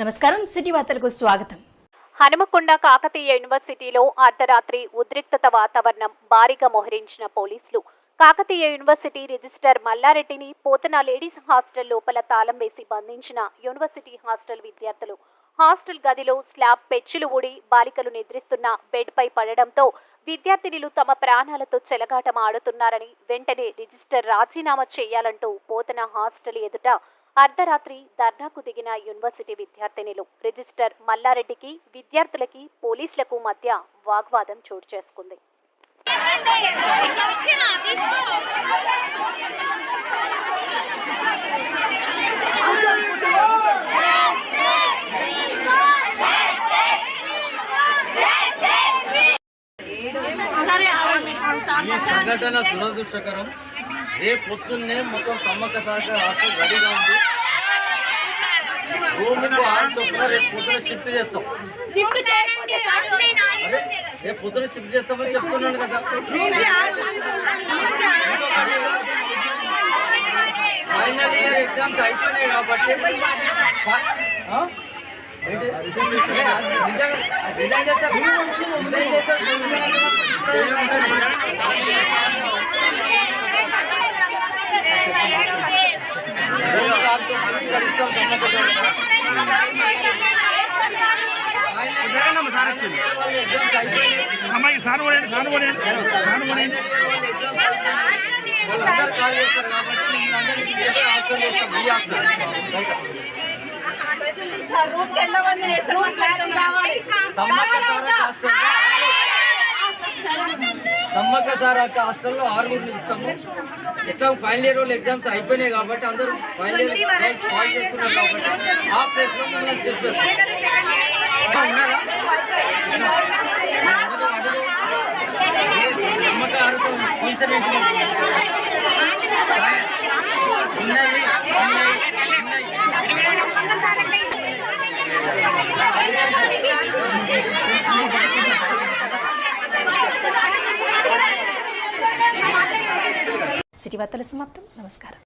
నమస్కారం సిటీ వార్తలకు స్వాగతం. హనుమకొండ కాకతీయ యూనివర్సిటీలో అర్ధరాత్రి ఉద్రిక్తత వాతావరణం భారీగా మోహరించిన పోలీసులు కాకతీయ యూనివర్సిటీ రిజిస్టర్ మల్లారెడ్డిని పోతన లేడీస్ హాస్టల్ లోపల తాళం వేసి బంధించిన యూనివర్సిటీ హాస్టల్ విద్యార్థులు హాస్టల్ గదిలో స్లాబ్ పెచ్చులు ఊడి బాలికలు నిద్రిస్తున్న బెడ్పై పడడంతో విద్యార్థినులు తమ ప్రాణాలతో చెలగాటం ఆడుతున్నారని వెంటనే రిజిస్టర్ రాజీనామా చేయాలంటూ పోతన హాస్టల్ ఎదుట అర్ధరాత్రి ధర్నాకు దిగిన యూనివర్సిటీ విద్యార్థినులు రిజిస్టర్ మల్లారెడ్డికి విద్యార్థులకి పోలీసులకు మధ్య వాగ్వాదం చోటు చేసుకుంది. ఈ సంఘటన దురదృష్టకరం. రేపు పొద్దున్నే మొత్తం సమ్మక్క సహకార హాస్టల్ రెడీగా ఉంది రూమ్కు ఆరు చొప్పున రేపు పొద్దున షిఫ్ట్ చేస్తాం అదే రేపు పొద్దున షిఫ్ట్ చేస్తామని చెప్తున్నాను కదా ఫైనల్ ఇయర్ ఎగ్జామ్స్ అయిపోయినాయి కాబట్టి ఫ- ఆ? ఏంటి? ఏ, అది నిజంగా- అది నిజంగా అమ్మాయి సాను పడండి సాను పడండి సాను పడండి వాళ్ళందరూ కాల్ చేస్తారు కాబట్టి అందరినీ తీసుకెళ్ళి హాస్టల్ చేస్తాం ఈ హాస్టల్ సమ్మక్క సారక్క హాస్టల్లో సమ్మక్క సారక్క హాస్టల్లో ఆరుగురు ఇస్తాము. ఎట్లా ఫైనల్ ఇయర్ వాళ్ళు ఎగ్జామ్స్ అయిపోయినాయి కాబట్టి అందరూ ఫైనల్ ఇయర్ ఎగ్జామ్స్ కాల్ చేస్తున్నారు కాబట్టి ఆ ప్లేస్లో మిమ్మల్ని చెప్పేస్తాం. ఉన్నారా? సిటీ వార్తల సమాప్తం. నమస్కారం.